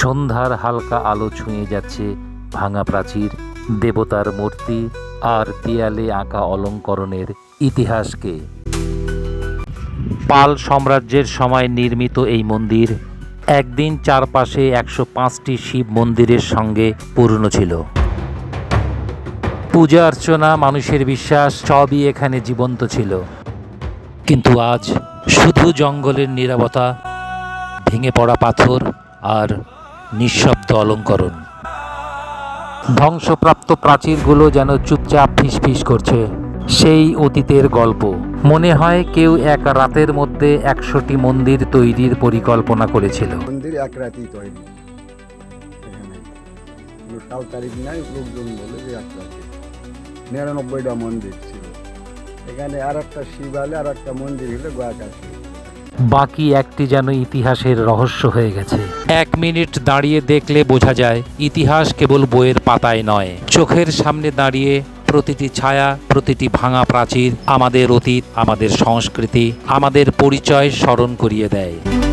সন্ধ্যার হালকা আলো ছুঁয়ে যাচ্ছে ভাঙা প্রাচীর, দেবতার মূর্তি আর দেয়ালে আঁকা অলঙ্করণের ইতিহাসকে। পাল সাম্রাজ্যের সময় নির্মিত এই মন্দির একদিন চারপাশে একশো পাঁচটি শিব মন্দিরের সঙ্গে পূর্ণ ছিল। পূজা অর্চনা, মানুষের বিশ্বাস, সবই এখানে জীবন্ত ছিল। কিন্তু আজ শুধু জঙ্গলের নীরবতা, ভেঙে পড়া পাথর আর নিঃশব্দ অলঙ্করণ। ধ্বংসপ্রাপ্ত প্রাচীরগুলো যেন চুপচাপ ফিসফিস করছে। সেই অতীতের গল্প। মনে হয় কেউ এক রাতের মধ্যে একশোটি মন্দির তৈরির পরিকল্পনা করেছিল। মন্দির এক রাতেই তৈরি। সাল তারিখ নাই, লোকজন বলে যে এক রাতে। নিরানব্বইটা মন্দির ছিল। এখানে আর একটা শিবালে আর একটা মন্দির হলে গোয়াকাশি। বাকি একটি যেন ইতিহাসের রহস্য হয়ে গেছে। এক মিনিট দাঁড়িয়ে দেখলে বোঝা যায়, ইতিহাস কেবল বইয়ের পাতায় নয়। চোখের সামনে দাঁড়িয়ে প্রতিটি ছায়া, প্রতিটি ভাঙা প্রাচীর আমাদের অতীত, আমাদের সংস্কৃতি, আমাদের পরিচয় স্মরণ করিয়ে দেয়।